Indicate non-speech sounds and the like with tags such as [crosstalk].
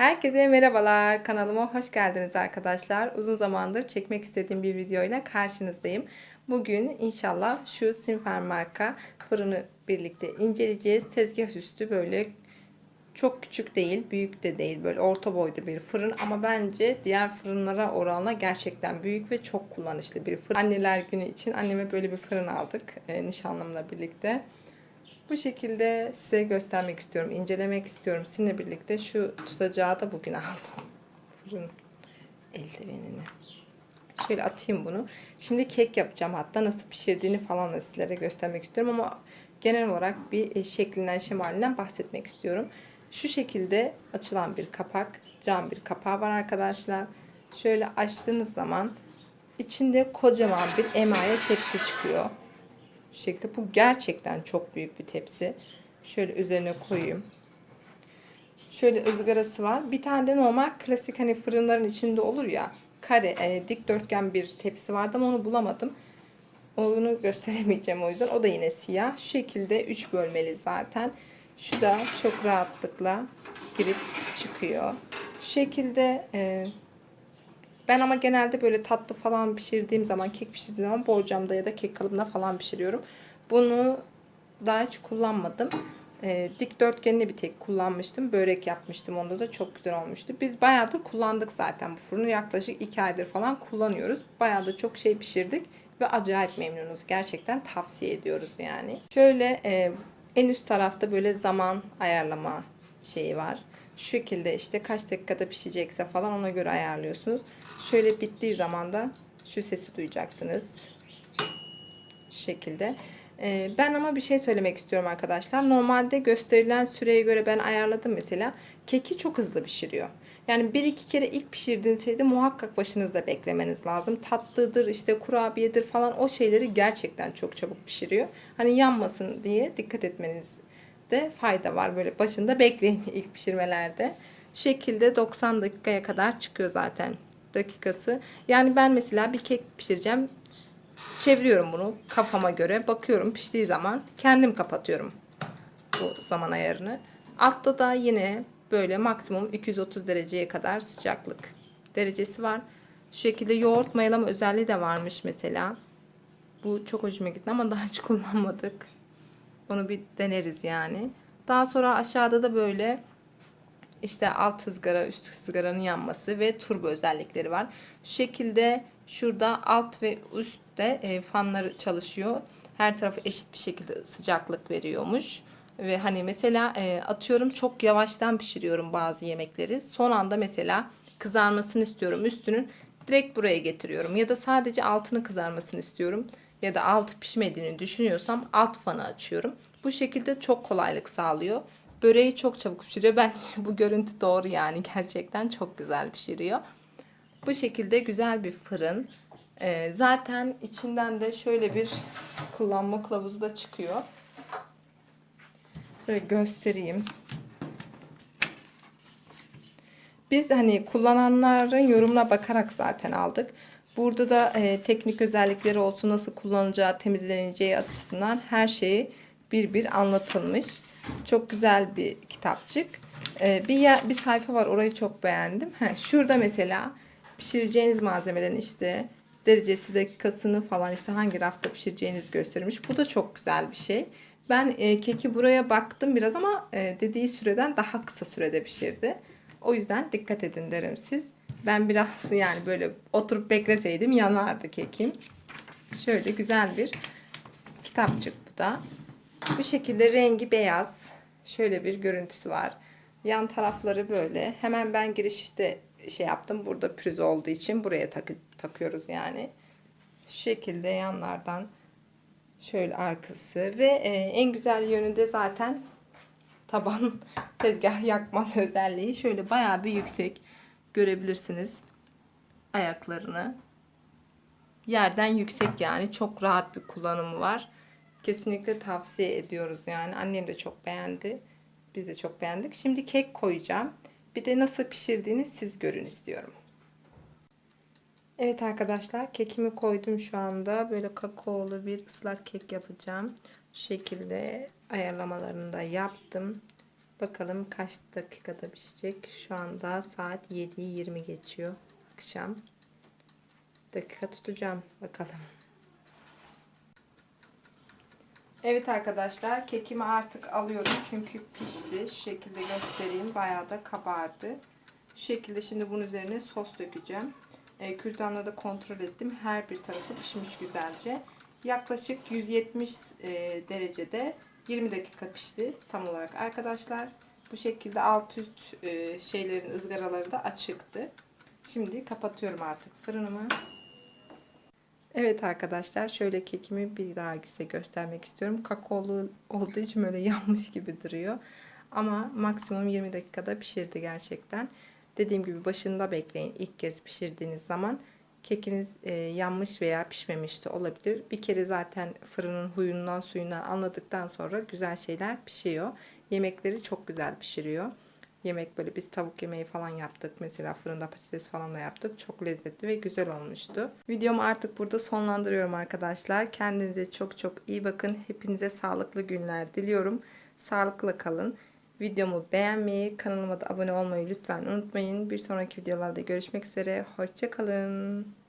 Herkese merhabalar. Kanalıma hoş geldiniz arkadaşlar. Uzun zamandır çekmek istediğim bir videoyla karşınızdayım. Bugün inşallah şu Simfer marka fırını birlikte inceleyeceğiz. Tezgah üstü böyle çok küçük değil, büyük de değil. Böyle orta boyda bir fırın ama bence diğer fırınlara oranla gerçekten büyük ve çok kullanışlı bir fırın. Anneler günü için anneme böyle bir fırın aldık e, nişanlımla birlikte. Bu şekilde size göstermek istiyorum, incelemek istiyorum. Sizinle birlikte şu tutacağı da bugün [laughs] aldım. Fırın eldivenini. Şöyle atayım bunu. Şimdi kek yapacağım hatta nasıl pişirdiğini falan da sizlere göstermek istiyorum ama genel olarak bir e, şeklinden şemalinden bahsetmek istiyorum. Şu şekilde açılan bir kapak, cam bir kapağı var arkadaşlar. Şöyle açtığınız zaman içinde kocaman bir emaye tepsi çıkıyor. Şu şekilde bu gerçekten çok büyük bir tepsi. Şöyle üzerine koyayım. Şöyle ızgarası var. Bir tane de normal klasik hani fırınların içinde olur ya kare e, dikdörtgen bir tepsi vardı ama onu bulamadım. Onu gösteremeyeceğim o yüzden. O da yine siyah. Şu şekilde 3 bölmeli zaten. Şu da çok rahatlıkla girip çıkıyor. Şu şekilde e, ben ama genelde böyle tatlı falan pişirdiğim zaman, kek pişirdiğim zaman borcamda ya da kek kalıbına falan pişiriyorum. Bunu daha hiç kullanmadım. E, dikdörtgenli bir tek kullanmıştım. Börek yapmıştım. Onda da çok güzel olmuştu. Biz bayağı da kullandık zaten bu fırını. Yaklaşık 2 aydır falan kullanıyoruz. Bayağı da çok şey pişirdik ve acayip memnunuz. Gerçekten tavsiye ediyoruz yani. Şöyle e, en üst tarafta böyle zaman ayarlama şeyi var. Şu şekilde işte kaç dakikada pişecekse falan ona göre ayarlıyorsunuz. Şöyle bittiği zaman da şu sesi duyacaksınız. Şu şekilde. Ee, ben ama bir şey söylemek istiyorum arkadaşlar. Normalde gösterilen süreye göre ben ayarladım mesela. Keki çok hızlı pişiriyor. Yani bir iki kere ilk pişirdiğinizde muhakkak başınızda beklemeniz lazım. Tatlıdır işte kurabiyedir falan o şeyleri gerçekten çok çabuk pişiriyor. Hani yanmasın diye dikkat etmeniz de fayda var. Böyle başında bekleyin [laughs] ilk pişirmelerde. Şu şekilde 90 dakikaya kadar çıkıyor zaten dakikası. Yani ben mesela bir kek pişireceğim. Çeviriyorum bunu kafama göre. Bakıyorum piştiği zaman kendim kapatıyorum bu zaman ayarını. Altta da yine böyle maksimum 230 dereceye kadar sıcaklık derecesi var. Şu şekilde yoğurt mayalama özelliği de varmış mesela. Bu çok hoşuma gitti ama daha hiç kullanmadık. Onu bir deneriz yani. Daha sonra aşağıda da böyle işte alt ızgara, üst ızgaranın yanması ve turbo özellikleri var. Şu şekilde şurada alt ve üstte e, fanları çalışıyor. Her tarafı eşit bir şekilde sıcaklık veriyormuş. Ve hani mesela e, atıyorum çok yavaştan pişiriyorum bazı yemekleri. Son anda mesela kızarmasını istiyorum üstünün. Direkt buraya getiriyorum. Ya da sadece altını kızarmasını istiyorum. Ya da altı pişmediğini düşünüyorsam alt fanı açıyorum. Bu şekilde çok kolaylık sağlıyor. Böreği çok çabuk pişiriyor. Ben [laughs] bu görüntü doğru yani gerçekten çok güzel pişiriyor. Bu şekilde güzel bir fırın. Ee, zaten içinden de şöyle bir kullanma kılavuzu da çıkıyor. Böyle göstereyim. Biz hani kullananların yorumuna bakarak zaten aldık. Burada da e, teknik özellikleri olsun, nasıl kullanılacağı, temizleneceği açısından her şeyi bir bir anlatılmış. Çok güzel bir kitapçık. E, bir yer, bir sayfa var orayı çok beğendim. Heh, şurada mesela pişireceğiniz malzemelerin işte derecesi, dakikasını falan işte hangi rafta pişireceğiniz göstermiş. Bu da çok güzel bir şey. Ben e, keki buraya baktım biraz ama e, dediği süreden daha kısa sürede pişirdi. O yüzden dikkat edin derim siz. Ben biraz [laughs] yani böyle oturup bekleseydim yanardı kekim. Şöyle güzel bir kitapçık bu da. Bu şekilde rengi beyaz. Şöyle bir görüntüsü var. Yan tarafları böyle. Hemen ben girişte şey yaptım. Burada pürüz olduğu için buraya takı takıyoruz yani. Şu şekilde yanlardan şöyle arkası ve e, en güzel yönü de zaten taban [laughs] tezgah yakmaz özelliği. Şöyle bayağı bir yüksek görebilirsiniz ayaklarını. Yerden yüksek yani çok rahat bir kullanımı var. Kesinlikle tavsiye ediyoruz yani. Annem de çok beğendi. Biz de çok beğendik. Şimdi kek koyacağım. Bir de nasıl pişirdiğini siz görün istiyorum. Evet arkadaşlar kekimi koydum şu anda. Böyle kakaolu bir ıslak kek yapacağım. Şu şekilde ayarlamalarını da yaptım. Bakalım kaç dakikada pişecek. Şu anda saat 7'yi 20 geçiyor akşam. Dakika tutacağım bakalım. Evet arkadaşlar kekimi artık alıyorum çünkü pişti. Şu şekilde göstereyim. Bayağı da kabardı. Şu şekilde şimdi bunun üzerine sos dökeceğim. E, kürdanla da kontrol ettim. Her bir tarafı pişmiş güzelce. Yaklaşık 170 e, derecede 20 dakika pişti tam olarak arkadaşlar. Bu şekilde alt üst e, şeylerin ızgaraları da açıktı. Şimdi kapatıyorum artık fırınımı. Evet arkadaşlar şöyle kekimi bir daha size göstermek istiyorum. Kakaolu olduğu için böyle [laughs] yanmış gibi duruyor. Ama maksimum 20 dakikada pişirdi gerçekten. Dediğim gibi başında bekleyin ilk kez pişirdiğiniz zaman. Kekiniz e, yanmış veya pişmemiş de olabilir. Bir kere zaten fırının huyundan suyundan anladıktan sonra güzel şeyler pişiyor. Yemekleri çok güzel pişiriyor. Yemek böyle biz tavuk yemeği falan yaptık. Mesela fırında patates falan da yaptık. Çok lezzetli ve güzel olmuştu. Videomu artık burada sonlandırıyorum arkadaşlar. Kendinize çok çok iyi bakın. Hepinize sağlıklı günler diliyorum. Sağlıklı kalın. Videomu beğenmeyi, kanalıma da abone olmayı lütfen unutmayın. Bir sonraki videolarda görüşmek üzere. Hoşçakalın.